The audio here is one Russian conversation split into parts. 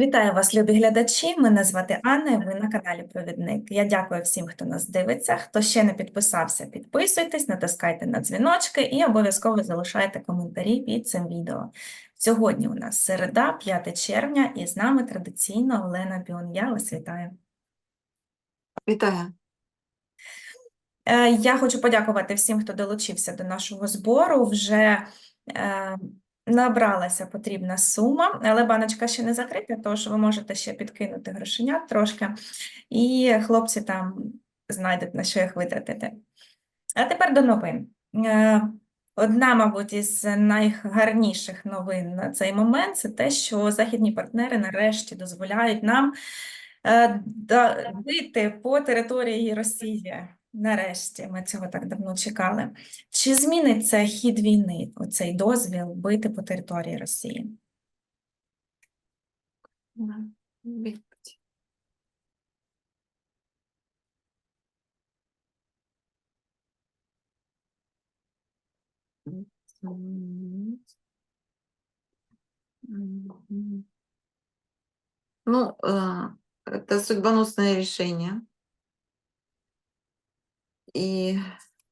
Вітаю вас, любі глядачі. Мене звати Анна, і ви на каналі Провідник. Я дякую всім, хто нас дивиться. Хто ще не підписався, підписуйтесь, натискайте на дзвіночки і обов'язково залишайте коментарі під цим відео. Сьогодні у нас середа, 5 червня, і з нами традиційно Олена Біон. Я вас вітаю. Вітаю. Е, Я хочу подякувати всім, хто долучився до нашого збору. Вже е, набралася потрібна сума, але баночка ще не закрита, тож ви можете ще підкинути грошенят трошки, і хлопці там знайдуть на що їх витратити. А тепер до новин. Е, Одна, мабуть, із найгарніших новин на цей момент це те, що західні партнери нарешті дозволяють нам е, бити по території Росії. Нарешті ми цього так давно чекали. Чи зміниться хід війни, оцей дозвіл бити по території Росії? Ну, это судьбоносное решение. И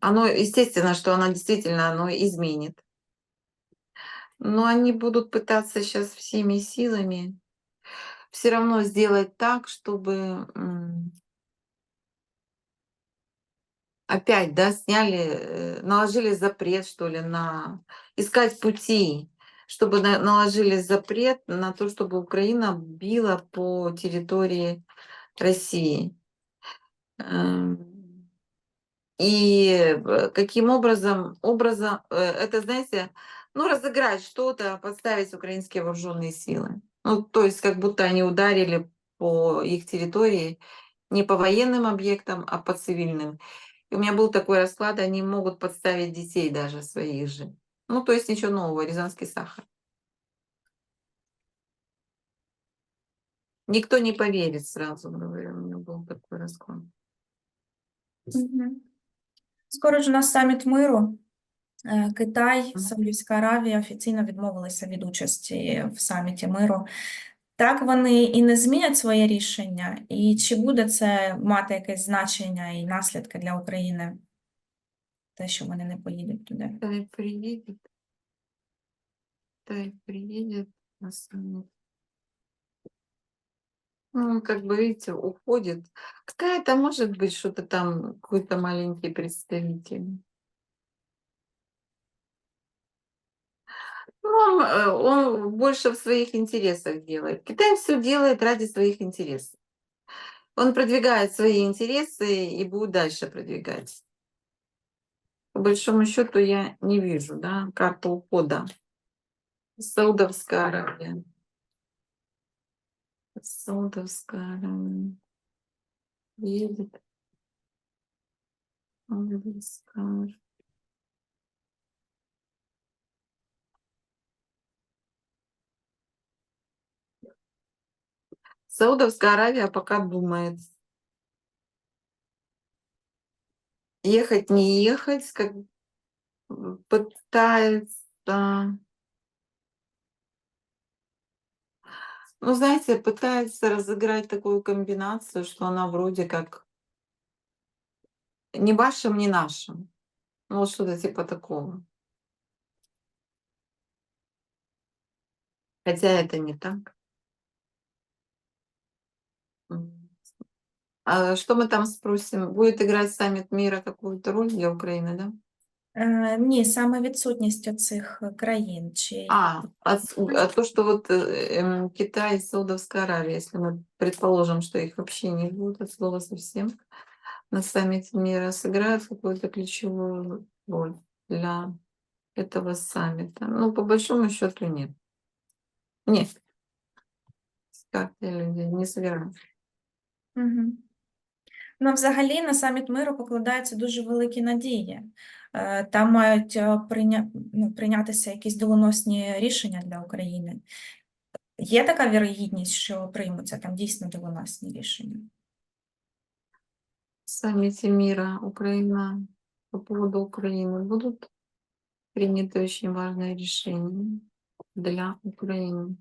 оно, естественно, что оно действительно оно изменит. Но они будут пытаться сейчас всеми силами все равно сделать так, чтобы опять, да, сняли, э, наложили запрет, что ли, на искать пути, чтобы на- наложили запрет на то, чтобы Украина била по территории России. И э, каким образом, образом, э, это, знаете, ну, разыграть что-то, подставить украинские вооруженные силы. Ну, то есть как будто они ударили по их территории не по военным объектам, а по цивильным. И у меня был такой расклад, они могут подставить детей даже своих же. Ну, то есть ничего нового, рязанский сахар. Никто не поверит сразу, говорю, у меня был такой расклад. Мгм. Скоро ж у нас саміт миру. Е, Китай, Саудівська Аравія офіційно відмовилися від участі в саміті миру. Так вони і не змінять своє рішення, і чи буде це мати якесь значення і наслідки для України? Те, що вони не поїдуть туди. Тай приедет. Тай приедет на саммит. Ну, как бы, видите, уходит. Какая-то, может быть, что-то там, какой-то маленький представитель. Ну, он, э, он больше в своих интересах делает. Китай все делает ради своих интересов. Он продвигает свои интересы и будет дальше продвигать. По большому счету я не вижу, да, карту ухода. Саудовская Аравия. Саудовская Аравия. Едет. Саудовская. Саудовская Аравия пока думает. Ехать, не ехать, как пытается. Ну, знаете, пытается разыграть такую комбинацию, что она вроде как не вашим, не нашим. Ну, вот что-то типа такого. Хотя это не так. А что мы там спросим? Будет играть саммит мира какую-то роль для Украины, да? Е, ні, саме відсутність оцих країн. Чи А, а, с- а то, что вот э, эм, Китай и Саудовская Аравия, если мы предположим, что их вообще не будет от слова совсем, на саммите мира сыграют какую-то ключевую роль для этого саммита. Ну, по большому счету нет. Нет. Как люди не собирают. Угу. Ну, взагалі, на саміт миру покладаються дуже великі надії. Е, Там мають е, прийня... ну, прийнятися якісь доленосні рішення для України. Є така вірогідність, що приймуться там дійсно доленосні рішення? В саммите мира Украина по поводу Украины будут приняты очень важные решения для Украины.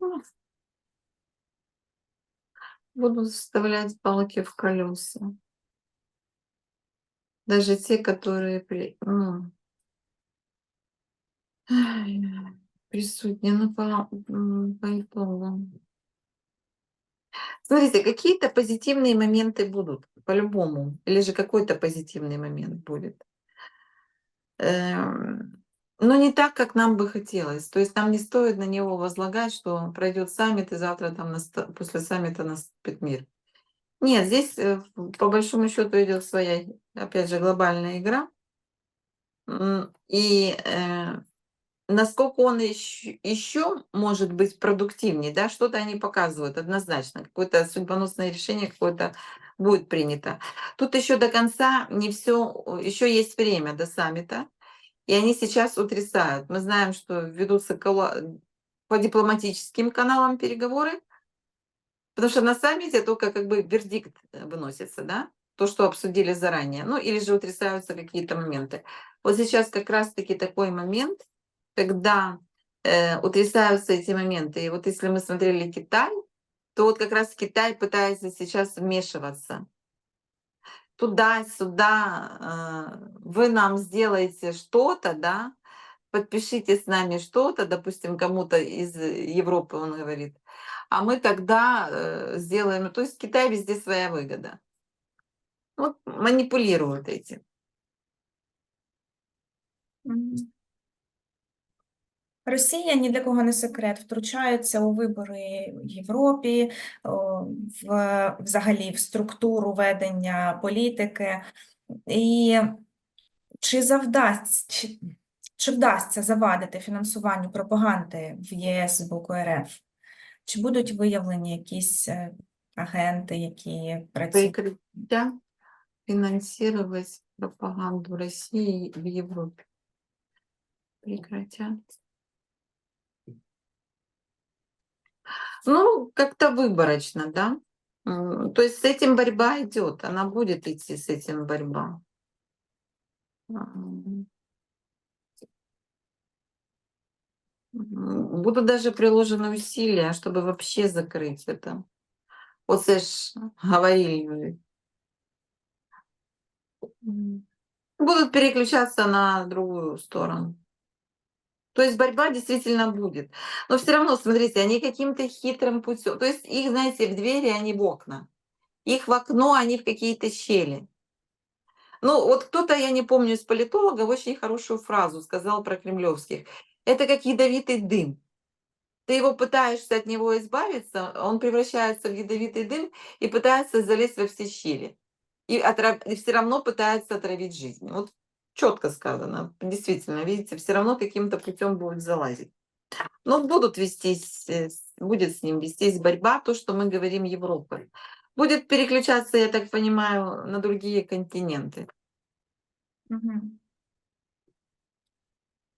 Ну, Будут вставлять палки в колеса. Даже те, которые при, ну, на по, по итогам. Смотрите, какие-то позитивные моменты будут, по-любому. Или же какой-то позитивный момент будет. Эм, но не так, как нам бы хотелось. То есть нам не стоит на него возлагать, что пройдет саммит, и завтра там наста- после саммита наступит мир. Нет, здесь э, по большому счету идет своя, опять же, глобальная игра. И э, насколько он еще, может быть продуктивнее, да, что-то они показывают однозначно, какое-то судьбоносное решение какое-то будет принято. Тут еще до конца не все, еще есть время до саммита, и они сейчас утрясают. Мы знаем, что ведутся по дипломатическим каналам переговоры, потому что на саммите только как бы вердикт э, выносится, да, то, что обсудили заранее, ну или же утрясаются какие-то моменты. Вот сейчас как раз-таки такой момент, когда э, утрясаются эти моменты. И вот если мы смотрели Китай, то вот как раз Китай пытается сейчас вмешиваться. Туда-сюда э, вы нам сделаете что-то, да, подпишите с нами что-то, допустим, кому-то из Европы, он говорит, а мы тогда э, сделаем, то есть Китай везде своя выгода. Вот манипулируют этим. Мгм. Росія ні для кого не секрет, втручається у вибори в Європі, о, в, взагалі в структуру ведення політики. І чи завдасть, чи, чи вдасться завадити фінансуванню пропаганди в ЄС з боку РФ? Чи будуть виявлені якісь е, агенти, які працюють? Прекратят финансировать пропаганду России в Европе. Прекратят. Ну, как-то выборочно, да. М, То есть с этим борьба идет, она будет идти с этим борьба. Будут даже приложены усилия, чтобы вообще закрыть это. Оце ж говорили. Будут переключаться на другую сторону. То есть борьба действительно будет. Но все равно, смотрите, они каким-то хитрым путем. То есть их, знаете, в двери, они в окна. Их в окно, они в какие-то щели. Ну, вот кто-то, я не помню, из политологов очень хорошую фразу сказал про кремлевских. Это как ядовитый дым. Ты его пытаешься от него избавиться, он превращается в ядовитый дым и пытается залезть во все щели. И, все равно пытается отравить жизнь. Вот четко сказано. Действительно, видите, все равно каким-то путем будет залазить. Но будут вестись, э, будет с ним вестись борьба, то, что мы говорим Европы. Будет переключаться, я так понимаю, на другие континенты. Мгм.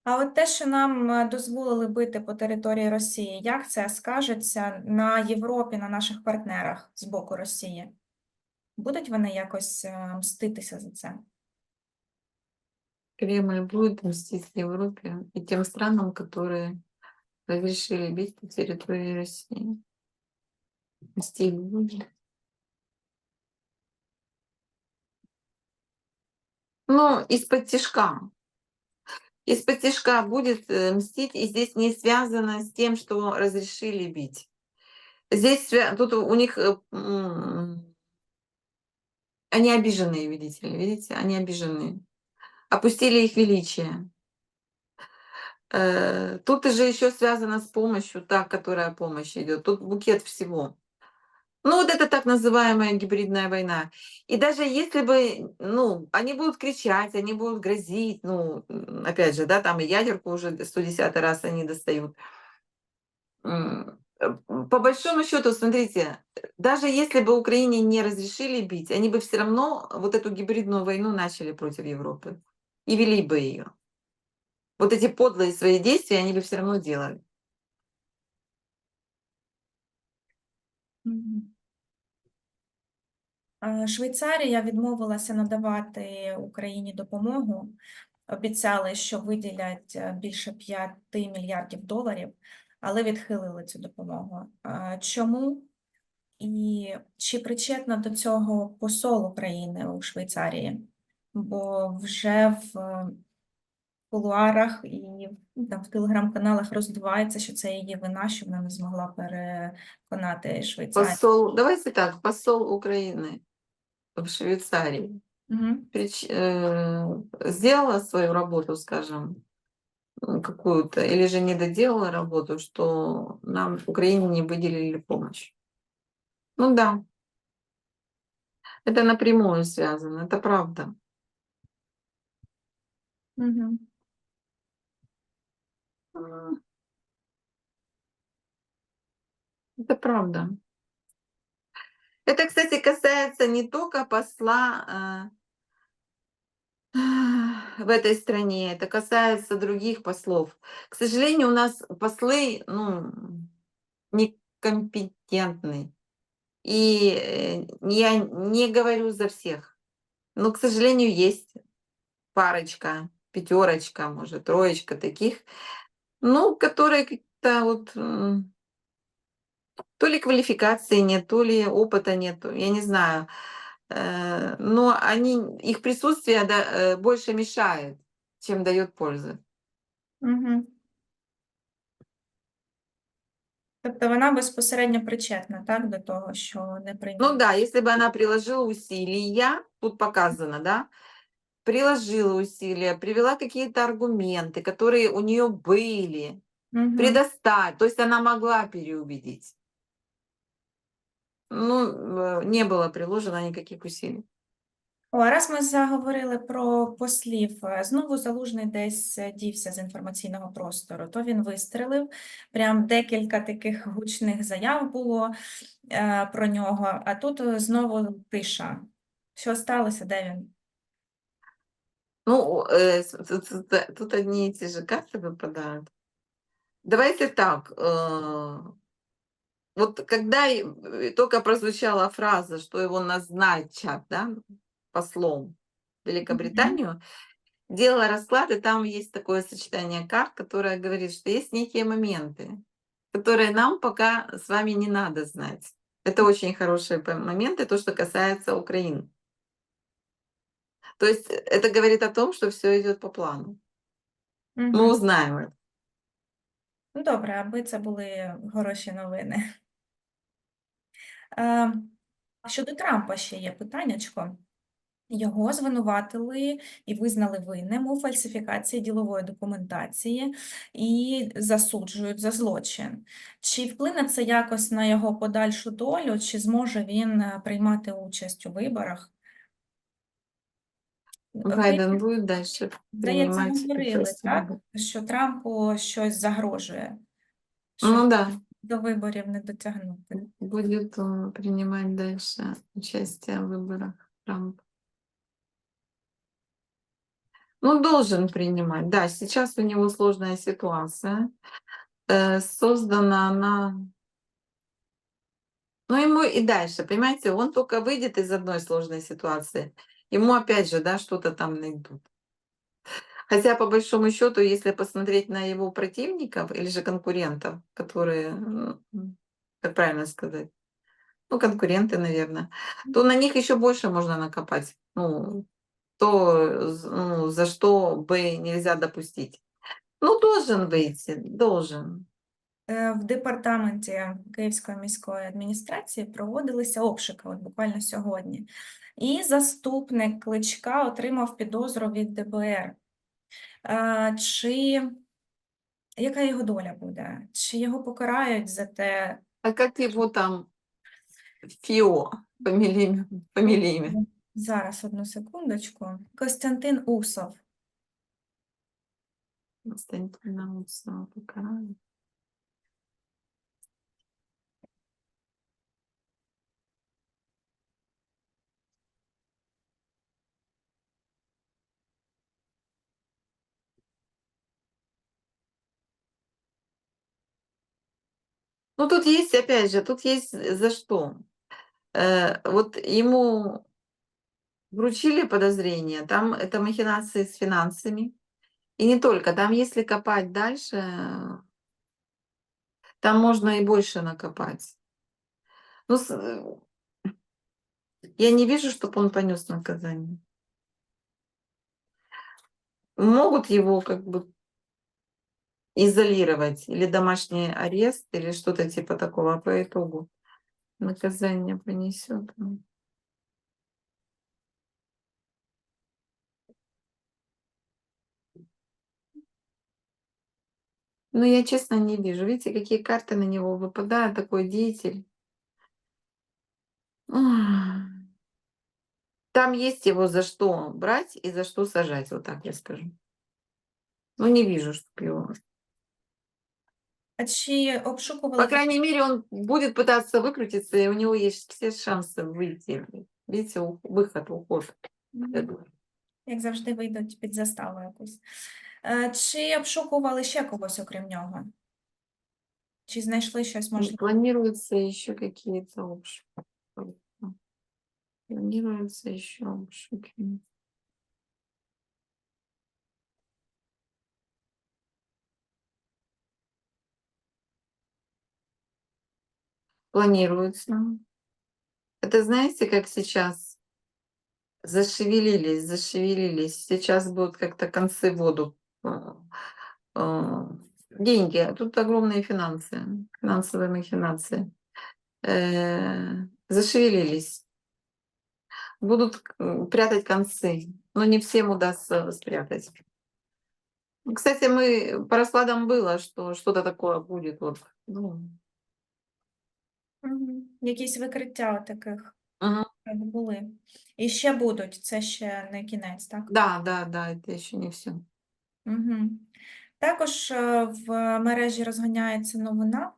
А от те, що нам е, дозволили бити по території Росії, як це скажеться на Європі, на наших партнерах з боку Росії? Будуть вони якось е, мститися за це? Кремль будет мстить Европе и тем странам, которые разрешили бить по территории России. Мстить будет. Ну, из-под тяжка. Из-под тяжка будет э, мстить, и здесь не связано с тем, что разрешили бить. Здесь тут у них э, они обиженные, видите видите, они обиженные. Опустили их величие. Э, Тут же еще связано с помощью, та, которая помощь идет. Тут букет всего. Ну, вот это так называемая гибридная война. И даже если бы, ну, они будут кричать, они будут грозить, ну, опять же, да, там и ядерку уже 110 раз они достают. Э, По большому счету, смотрите, даже если бы Украине не разрешили бить, они бы все равно вот эту гибридную войну начали против Европы и вели бы ее. Вот эти подлые свои действия они бы все равно делали. Швейцарія відмовилася надавати Україні допомогу. Обіцяли, що виділять е, більше 5 мільярдів доларів, але відхилили цю допомогу. Чому? І чи причетна до цього посол України у Швейцарії? Бо вже в е, кулуарах і там в телеграм-каналах роздувається, що це її вина, що вона не змогла переконати Швейцарію. Посол, давайте так, посол Украины в Швейцарии Мгм. прич- э, сделала свою работу, скажем, какую-то, или же не доделала работу, что нам Украине не выделили помощь. Ну да, это напрямую связано, это правда. М. Это правда. Это, кстати, касается не только посла а, в этой стране, это касается других послов. К сожалению, у нас послы ну, некомпетентны. И э, я не говорю за всех. Но, к сожалению, есть парочка, пятерочка, может, троечка таких, ну, которые как-то вот то ли квалификации нет, то ли опыта нету, я не знаю. Э, Но они, их присутствие да, э, больше мешает, чем дает пользы. Мгм. Тобто вона безпосередньо причетна, так, до того, що не Ну прийняли. да, если бы она приложила усилия, тут показано, да, приложила усилия, привела какие-то аргументы, которые у нее были, Мгм. предоставить, то есть она могла переубедить. Ну, э, не было приложено никаких усилий. О, а раз ми заговорили про послів, е, знову Залужний десь е, дівся з інформаційного простору, то він вистрелив, прям декілька таких гучних заяв було е, про нього, а тут е, знову тиша. Що сталося, де він? Ну, э, с- тут, тут- тут одни и те же карты выпадают. Давайте так. э, Вот когда э, только прозвучала фраза, что его назначат, да, послом в Великобританию, делала расклад, и там есть такое сочетание карт, которое говорит, что есть некие моменты, которые нам пока с вами не надо знать. Это очень хорошие моменты, то, что касается Украины. То есть э, это говорит о том, что все идет по плану. Мы узнаем это. Ну, добре, аби це були хороші новини. Е, Щодо Трампа ще є питаннячко. Його звинуватили і визнали винним у фальсифікації ділової документації і засуджують за злочин. Чи вплине це якось на його подальшу долю, чи зможе він е, приймати участь у виборах? Ви, Байден будет дальше здається, говорили, так, що Трампу щось загрожує, що Ну да, до виборів не дотягнути. будет он принимать дальше участие в выборах Трамп. Ну, должен принимать. Да, сейчас у него сложная ситуация. Э, Создана она... Ну, ему и дальше, понимаете, он только выйдет из одной сложной ситуации. Ему опять же, да, что-то там найдут. Хотя, по большому счету, если посмотреть на его противников или же конкурентов, которые, м, как правильно сказать, ну, конкуренты, наверное, то на них еще больше можно накопать. Ну, то, з- ну, за что бы нельзя допустить. Ну, должен выйти, должен. Е, В департаменті Київської міської адміністрації проводилися обшуки, от буквально сьогодні. І заступник Кличка отримав підозру від ДБР. Чи яка його доля буде? Чи його покарають за те? А як його там фамилиями? фамилиями? Зараз одну секундочку. Костянтин Усов. Константина Усова покарали. Ну, тут есть, опять же, тут есть за что. Э, Вот ему вручили подозрение, там это махинации с финансами. И не только, там если копать дальше, там можно и больше накопать. Ну, я не вижу, чтобы он понес наказание. Могут его как бы изолировать или домашний арест, или что-то типа такого, а по итогу наказание понесет. ну. Ну, я честно не вижу. Видите, какие карты на него выпадают, такой деятель. Там есть его за что брать и за что сажать, вот так я скажу. Ну, не вижу, что его. А чи обшукували По крайней мере, он будет пытаться выкрутиться, и у него есть все шансы выйти. Видите, у- выход, уход. я Мгм. думаю. Як завжди вийдуть під заставу якусь. Е, Чи обшукували ще когось, окрім нього? Чи знайшли щось И можливе? Планируются еще какие-то обшуки. Планируются еще обшуки. Планируется. Это знаете, как сейчас зашевелились, зашевелились. Сейчас будут как-то концы в воду. а, а, Деньги. а Тут огромные финансы, финансовые махинации. Э, Зашевелились. Будут прятать концы, но не всем удастся спрятать. Ну, Кстати, мы по раскладам было, что что-то такое будет. Вот. Ну, Мгм. Якісь викриття таких мгм. як були. І ще будуть, це ще не кінець, так? Да, да, да, это еще не все. Угу. Також е, в мережі розганяється новина.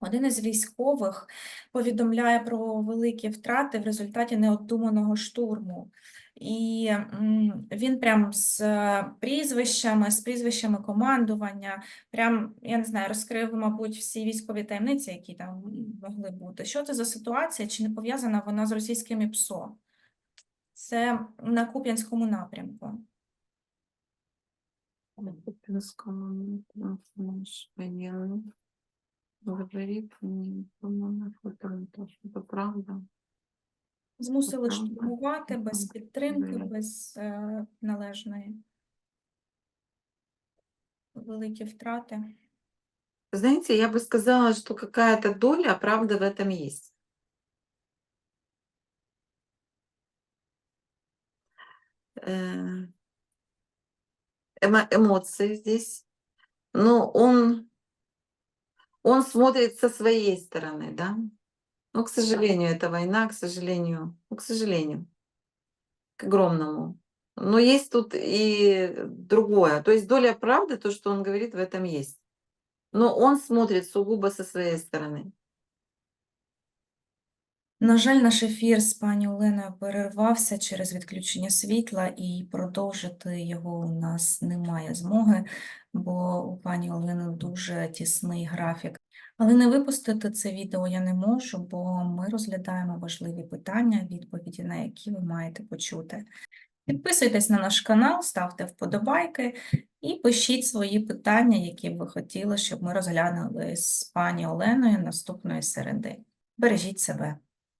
Один із військових повідомляє про великі втрати в результаті необдуманого штурму І м, він прям з е, прізвищами, з прізвищами командування, прям, я не знаю, розкрив, мабуть, всі військові таємниці, які там могли бути. Що це за ситуація? Чи не пов'язана вона з російським ІПСО? Це на Куп'янському напрямку. Купинскому наш военный говорит мне, по-моему, это тоже это правда. Змусили правда. штурмувати без Мгм. підтримки, Мгм. без е, належної. Великі втрати. Знаете, я бы сказала, что какая-то доля правды в этом есть. Э, эмо- эмоции здесь. Но он, он смотрит со своей стороны, да. Ну, к сожалению, это война, к сожалению, ну, к сожалению, к огромному. Но есть тут и другое. То есть доля правды, то, что он говорит, в этом есть. Но он смотрит сугубо со своей стороны. На жаль, наш ефір з пані Оленою перервався через відключення світла, і продовжити його у нас немає змоги, бо у пані Олени дуже тісний графік. Але не випустити це відео я не можу, бо ми розглядаємо важливі питання, відповіді на які ви маєте почути. Підписуйтесь на наш канал, ставте вподобайки і пишіть свої питання, які б ви хотіли, щоб ми розглянули з пані Оленою наступної середи. Бережіть себе.